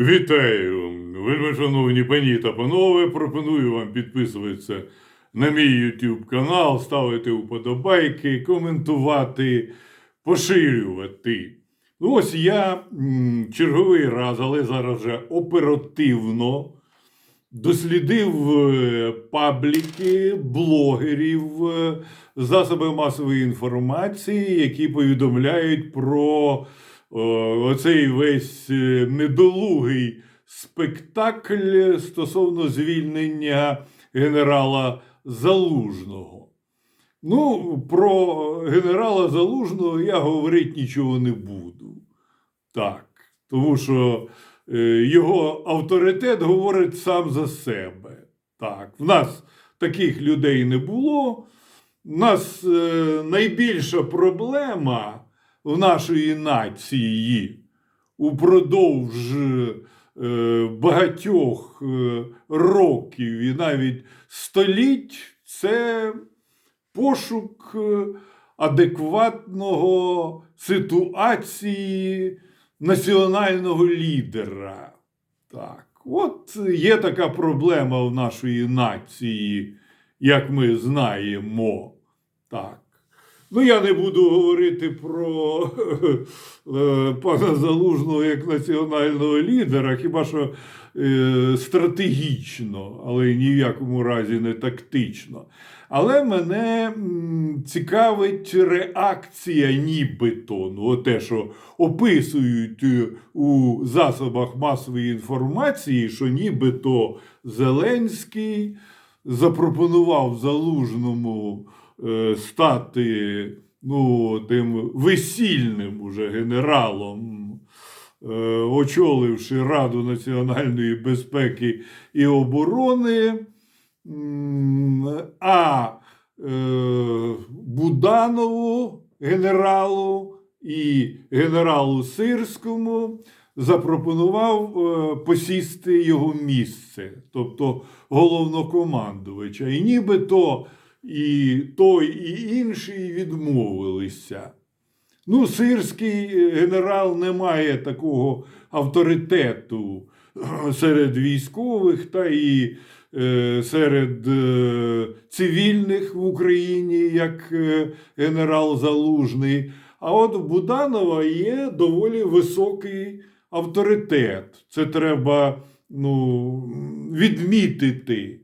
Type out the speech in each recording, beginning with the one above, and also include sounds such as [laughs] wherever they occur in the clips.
Вітаю, вельми шановні пані та панове. Пропоную вам підписуватися на мій YouTube канал, ставити вподобайки, коментувати, поширювати. Ну, ось я черговий раз, але зараз вже оперативно дослідив е, пабліки блогерів, е, засоби масової інформації, які повідомляють про оцей весь е, недолугий спектакль стосовно звільнення генерала Залужного. Ну, про генерала Залужного я говорити нічого не буду. Так, тому що е, його авторитет говорить сам за себе. Так, в нас таких людей не було. У нас е, найбільша проблема в нашої нації упродовж е, багатьох е, років і навіть століть це пошук е, адекватного ситуації національного лідера. Так, от є така проблема в нашої нації, як ми знаємо. Так. Ну, я не буду говорити про [laughs] е, пана Залужного як національного лідера, хіба що е, стратегічно, але ні в якому разі не тактично. Але мене цікавить реакція нібито, ну, те, що описують е, у засобах масової інформації, що нібито Зеленський запропонував залужному стати ну, тим весільним уже генералом, е, очоливши Раду національної безпеки і оборони. А е, Буданову генералу і генералу Сирському запропонував е, посісти його місце, тобто головнокомандувача. І нібито і той, і інший відмовилися. Ну, сирський генерал не має такого авторитету е, серед військових та і е, серед е, цивільних в Україні, як е, генерал Залужний. А от у Буданова є доволі високий авторитет. Це треба ну, відмітити.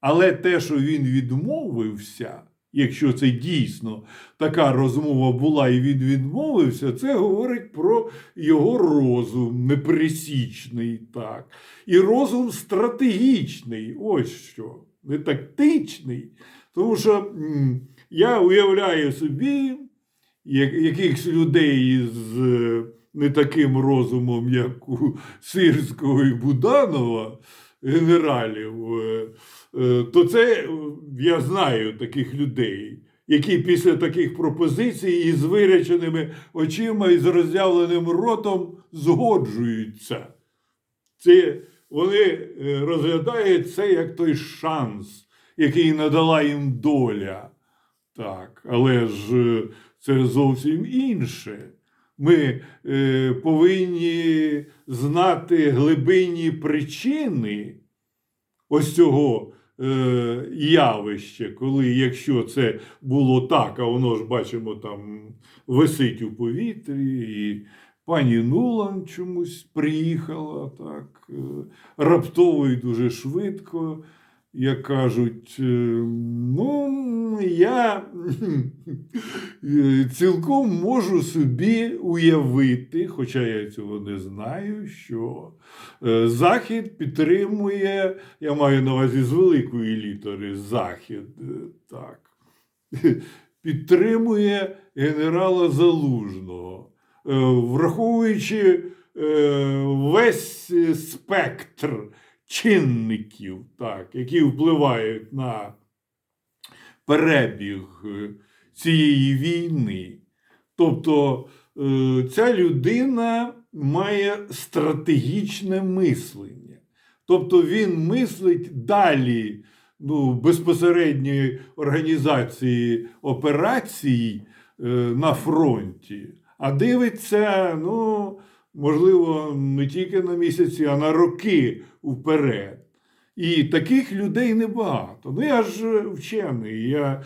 Але те, що він відмовився, якщо це дійсно така розмова була і він відмовився, це говорить про його розум непересічний, так. І розум стратегічний. Ось що, не тактичний. Тому що я уявляю собі якихось людей з е, не таким розумом, як у Сирського і Буданова, генералів, е, то це е, я знаю таких людей, які після таких пропозицій із виряченими очима і з роззявленим ротом згоджуються. Це вони е, розглядають це як той шанс, який надала їм доля. Так, але ж е, це зовсім інше. Ми е, повинні знати глибинні причини ось цього е, явища, коли, якщо це було так, а воно ж бачимо, там висить у повітрі, і пані Нулан чомусь приїхала так, е, раптово і дуже швидко. Як кажуть, е, ну, я [laughs] цілком можу собі уявити, хоча я цього не знаю, що е, Захід підтримує, я маю на увазі з великої літери Захід, е, так, [laughs] підтримує генерала Залужного, враховуючи весь спектр чинників, так, які впливають на перебіг е, цієї війни. Тобто е, ця людина має стратегічне мислення. Тобто він мислить далі ну, безпосередньої організації операцій е, на фронті, а дивиться ну, можливо, не тільки на місяці, а на роки вперед. І таких людей небагато. Ну, я ж е, вчений. Я е,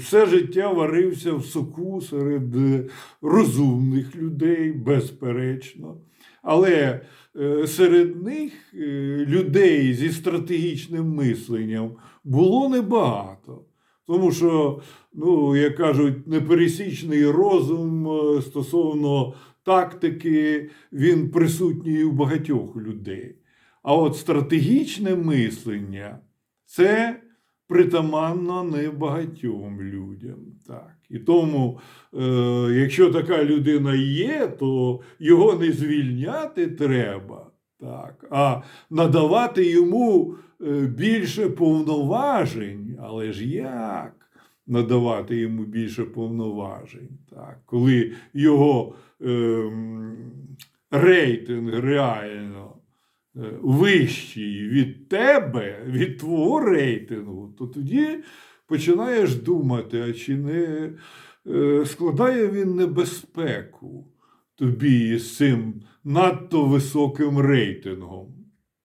все життя варився в соку серед е, розумних людей, безперечно. Але е, серед них е, людей зі стратегічним мисленням було небагато. Тому що, ну, як кажуть, непересічний розум е, стосовно тактики, він присутній у багатьох людей. А от стратегічне мислення це притаманно небагатьом людям. Так. І тому, е, якщо така людина є, то його не звільняти треба, так, а надавати йому е, більше повноважень. Але ж як? Надавати йому більше повноважень, так, коли його ем, рейтинг реально е, вищий від тебе, від твого рейтингу, то тоді починаєш думати, а чи не е, складає він небезпеку тобі з цим надто високим рейтингом.